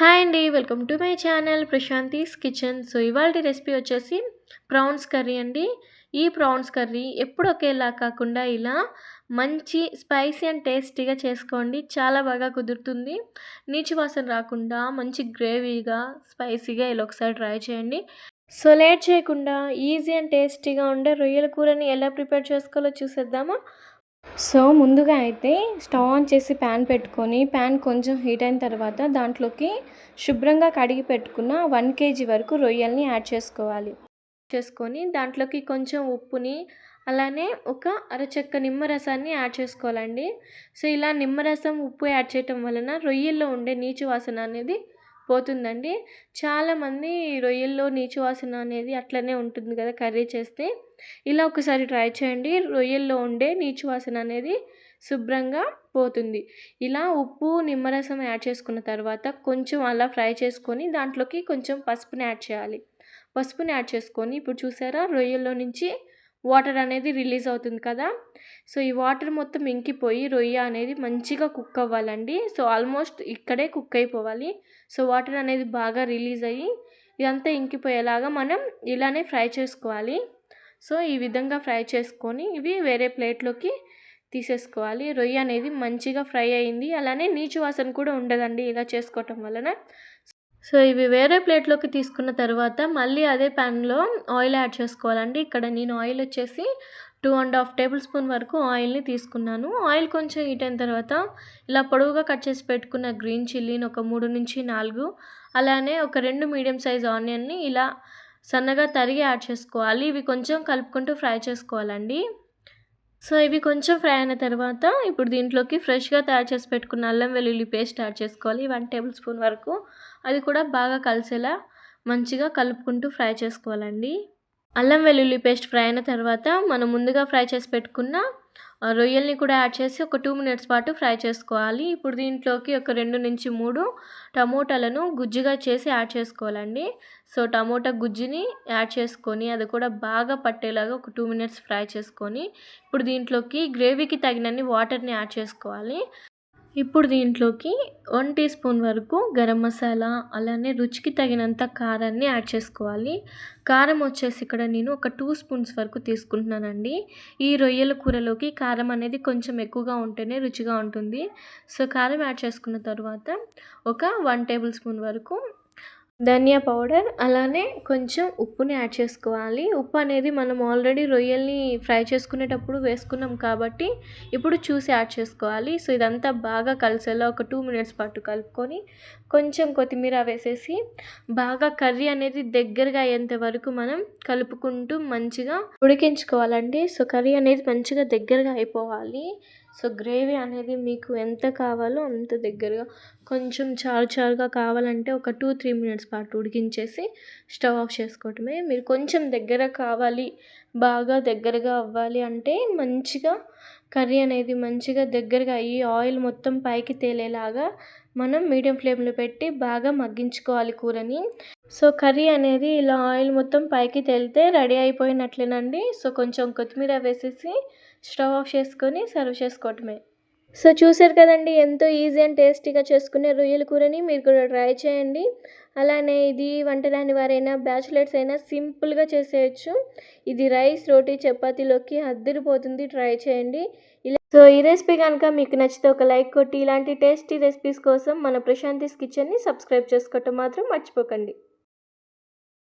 Hi అండి welcome to my channel Prashanthi's kitchen. So ఇవాళ recipe వచ్చేసి ప్రాన్స్ కర్రీ అండి. ఈ ప్రాన్స్ కర్రీ ఎప్పుడు ఒకేలా కాకుండా ఇలా మంచి స్పైసీ అండ్ టేస్టీగా చేసుకోండి. చాలా బాగా కుదురుతుంది. నీచు వాసన రాకుండా మంచి గ్రేవీగా స్పైసీగా ఇలా ఒకసారి ట్రై చేయండి. సో లేట్ చేయకుండా ఈజీ అండ్ టేస్టీగా ఉండే రొయ్యల కూరని ఎలా ప్రిపేర్ చేసుకోవాలో చూసేద్దామా? సో ముందుగా అయితే స్టవ్ ఆన్ చేసి ప్యాన్ పెట్టుకొని ప్యాన్ కొంచెం హీట్ అయిన తర్వాత దాంట్లోకి శుభ్రంగా కడిగి పెట్టుకున్న వన్ కేజీ వరకు రొయ్యల్ని యాడ్ చేసుకోవాలి. చేసుకొని దాంట్లోకి కొంచెం ఉప్పుని అలానే ఒక అరచెక్క నిమ్మరసాన్ని యాడ్ చేసుకోవాలండి. సో ఇలా నిమ్మరసం ఉప్పు యాడ్ చేయటం వలన రొయ్యల్లో ఉండే నీచు వాసన అనేది పోతుందండి. చాలామంది రొయ్యల్లో నీచు వాసన అనేది అట్లనే ఉంటుంది కదా కర్రీ చేస్తే. ఇలా ఒకసారి ట్రై చేయండి. రొయ్యల్లో ఉండే నీచు వాసన అనేది శుభ్రంగా పోతుంది. ఇలా ఉప్పు నిమ్మరసం యాడ్ చేసుకున్న తర్వాత కొంచెం అలా ఫ్రై చేసుకొని దాంట్లోకి కొంచెం పసుపుని యాడ్ చేయాలి. పసుపుని యాడ్ చేసుకొని ఇప్పుడు చూసారా? రొయ్యల్లో నుంచి వాటర్ అనేది రిలీజ్ అవుతుంది కదా. సో ఈ వాటర్ మొత్తం ఇంకిపోయి రొయ్య అనేది మంచిగా కుక్ అవ్వాలండి. సో ఆల్మోస్ట్ ఇక్కడే కుక్ అయిపోవాలి. సో వాటర్ అనేది బాగా రిలీజ్ అయ్యి ఇదంతా ఇంకిపోయేలాగా మనం ఇలానే ఫ్రై చేసుకోవాలి. సో ఈ విధంగా ఫ్రై చేసుకొని ఇవి వేరే ప్లేట్లోకి తీసేసుకోవాలి. రొయ్య అనేది మంచిగా ఫ్రై అయింది. అలానే నీచు వాసన కూడా ఉండదండి ఇలా చేసుకోవటం వలన. సో ఇవి వేరే ప్లేట్లోకి తీసుకున్న తర్వాత మళ్ళీ అదే ప్యాన్లో ఆయిల్ యాడ్ చేసుకోవాలండి. ఇక్కడ నేను ఆయిల్ వచ్చేసి two and half tablespoon వరకు ఆయిల్ని తీసుకున్నాను. ఆయిల్ కొంచెం హీట్ అయిన తర్వాత ఇలా పొడవుగా కట్ చేసి పెట్టుకున్న గ్రీన్ చిల్లీని ఒక మూడు నుంచి నాలుగు అలానే ఒక రెండు మీడియం సైజ్ ఆనియన్ని ఇలా సన్నగా తరిగి యాడ్ చేసుకోవాలి. ఇవి కొంచెం కలుపుకుంటూ ఫ్రై చేసుకోవాలండి. సో ఇవి కొంచెం ఫ్రై అయిన తర్వాత ఇప్పుడు దీంట్లోకి ఫ్రెష్గా తయారు చేసి పెట్టుకున్న అల్లం వెల్లుల్లి పేస్ట్ యాడ్ చేసుకోవాలి వన్ టేబుల్ స్పూన్ వరకు. అది కూడా బాగా కలిసేలా మంచిగా కలుపుకుంటూ ఫ్రై చేసుకోవాలండి. అల్లం వెల్లుల్లి పేస్ట్ ఫ్రై అయిన తర్వాత మనం ముందుగా ఫ్రై చేసి పెట్టుకున్న రొయ్యల్ని కూడా యాడ్ చేసి ఒక టూ మినిట్స్ పాటు ఫ్రై చేసుకోవాలి. ఇప్పుడు దీంట్లోకి ఒక రెండు నుంచి మూడు టమోటాలను గుజ్జుగా చేసి యాడ్ చేసుకోవాలండి. సో టమోటా గుజ్జుని యాడ్ చేసుకొని అది కూడా బాగా పట్టేలాగా ఒక టూ మినిట్స్ ఫ్రై చేసుకొని ఇప్పుడు దీంట్లోకి గ్రేవీకి తగినన్ని వాటర్ని యాడ్ చేసుకోవాలి. ఇప్పుడు దీంట్లోకి వన్ టీ స్పూన్ వరకు గరం మసాలా అలానే రుచికి తగినంత కారాన్ని యాడ్ చేసుకోవాలి. కారం వచ్చేసి ఇక్కడ నేను ఒక టూ స్పూన్స్ వరకు తీసుకుంటున్నానండి. ఈ రొయ్యల కూరలోకి కారం అనేది కొంచెం ఎక్కువగా ఉంటేనే రుచిగా ఉంటుంది. సో కారం యాడ్ చేసుకున్న తర్వాత ఒక వన్ టేబుల్ స్పూన్ వరకు ధనియా పౌడర్ అలానే కొంచెం ఉప్పుని యాడ్ చేసుకోవాలి. ఉప్పు అనేది మనం ఆల్రెడీ రొయ్యల్ని ఫ్రై చేసుకునేటప్పుడు వేసుకున్నాం కాబట్టి ఇప్పుడు చూసి యాడ్ చేసుకోవాలి. సో ఇదంతా బాగా కలిసేలా ఒక టూ మినిట్స్ పాటు కలుపుకొని కొంచెం కొత్తిమీర వేసేసి బాగా కర్రీ అనేది దగ్గరగా అయ్యేంత వరకు మనం కలుపుకుంటూ మంచిగా ఉడికించుకోవాలండి. సో కర్రీ అనేది మంచిగా దగ్గరగా అయిపోవాలి. సో గ్రేవీ అనేది మీకు ఎంత కావాలో అంత దగ్గరగా కొంచెం చారు చారుగా కావాలంటే ఒక టూ త్రీ మినిట్స్ పాటు ఉడికించేసి స్టవ్ ఆఫ్ చేసుకోవటమే. మీరు కొంచెం దగ్గర కావాలి బాగా దగ్గరగా అవ్వాలి అంటే మంచిగా కర్రీ అనేది మంచిగా దగ్గరగా అయ్యి ఆయిల్ మొత్తం పైకి తేలేలాగా మనం మీడియం ఫ్లేమ్లో పెట్టి బాగా మగ్గించుకోవాలి కూరని. సో కర్రీ అనేది ఇలా ఆయిల్ మొత్తం పైకి తేలితే రెడీ అయిపోయినట్లేనండి. సో కొంచెం కొత్తిమీర వేసేసి స్టవ్ ఆఫ్ చేసుకొని సర్వ్ చేసుకోవటమే. సో చూసారు కదండి ఎంతో ఈజీ అండ్ టేస్టీగా చేసుకునే రొయ్యల కూరని మీరు కూడా ట్రై చేయండి. అలానే ఇది వంట రాని వారైనా బ్యాచులర్స్ అయినా సింపుల్గా చేసేయచ్చు. ఇది రైస్ రోటీ చపాతీలోకి అద్దరిపోతుంది. ట్రై చేయండి. ఇలా సో ఈ రెసిపీ కనుక మీకు నచ్చితే ఒక లైక్ కొట్టి ఇలాంటి టేస్టీ రెసిపీస్ కోసం మన ప్రశాంతిస్ కిచెన్ని సబ్స్క్రైబ్ చేసుకోవటం మాత్రం మర్చిపోకండి.